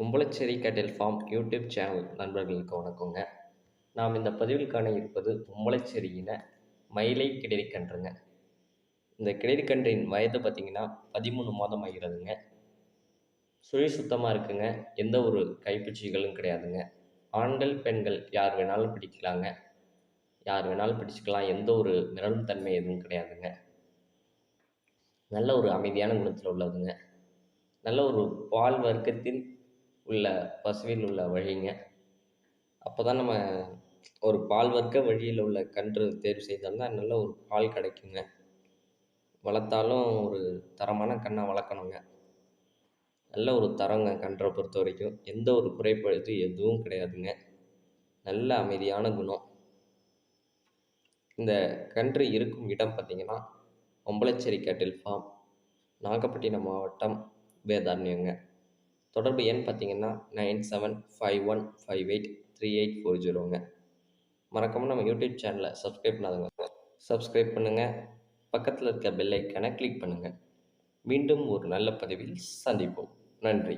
கும்பலச்சேரி கேட்டில் form YouTube channel நண்பர்களுக்கு வணக்கங்க. நாம் இந்த பதிவில் காண இருப்பது கும்பலச்சேரியின மயிலை கிடரிக்கன்றுங்க. இந்த கிடரிக்கன்றின் வயது பார்த்திங்கன்னா பதிமூணு மாதம் ஆகிறதுங்க சுழி சுத்தமாக இருக்குங்க. எந்த ஒரு கைப்பூச்சிகளும் கிடையாதுங்க. ஆண்கள் பெண்கள் யார் வேணாலும் பிடிக்கலாங்க. யார் வேணாலும் பிடிச்சிக்கலாம். எந்த ஒரு மிரளும் தன்மை எதுவும் கிடையாதுங்க. நல்ல ஒரு அமைதியான குணத்தில் உள்ளதுங்க. நல்ல ஒரு பால் வர்க்கத்தின் உள்ள பசுவில் உள்ள வழிங்க. அப்போ தான் நம்ம ஒரு பால் வர்க்க வழியில் உள்ள கன்று தேர்வு செய்தால்தான் நல்ல ஒரு பால் கிடைக்குங்க. வளர்த்தாலும் ஒரு தரமான கண்ணை வளர்க்கணுங்க. நல்ல ஒரு தரங்க கன்றை பொறுத்த வரைக்கும் எந்த ஒரு குறைபாடு எதுவும் கிடையாதுங்க. நல்ல அமைதியான குணம். இந்த கன்று இருக்கும் இடம் பார்த்திங்கன்னா ஒம்பளச்சேரி கேட்டில் ஃபார்ம் நாகப்பட்டினம் மாவட்டம் வேதாரண்யங்க. தொடர்பு எண் பார்த்தீங்கன்னா nine seven five one five eight three eight four ஜீரோங்க. மறக்காமல் நம்ம யூடியூப் சேனலை சப்ஸ்கிரைப் பண்ணாதவங்க சப்ஸ்கிரைப் பண்ணுங்கள் பக்கத்தில் இருக்க பெல் ஐக்கானை கிளிக் பண்ணுங்கள் மீண்டும் ஒரு நல்ல பதிவில் சந்திப்போம். நன்றி.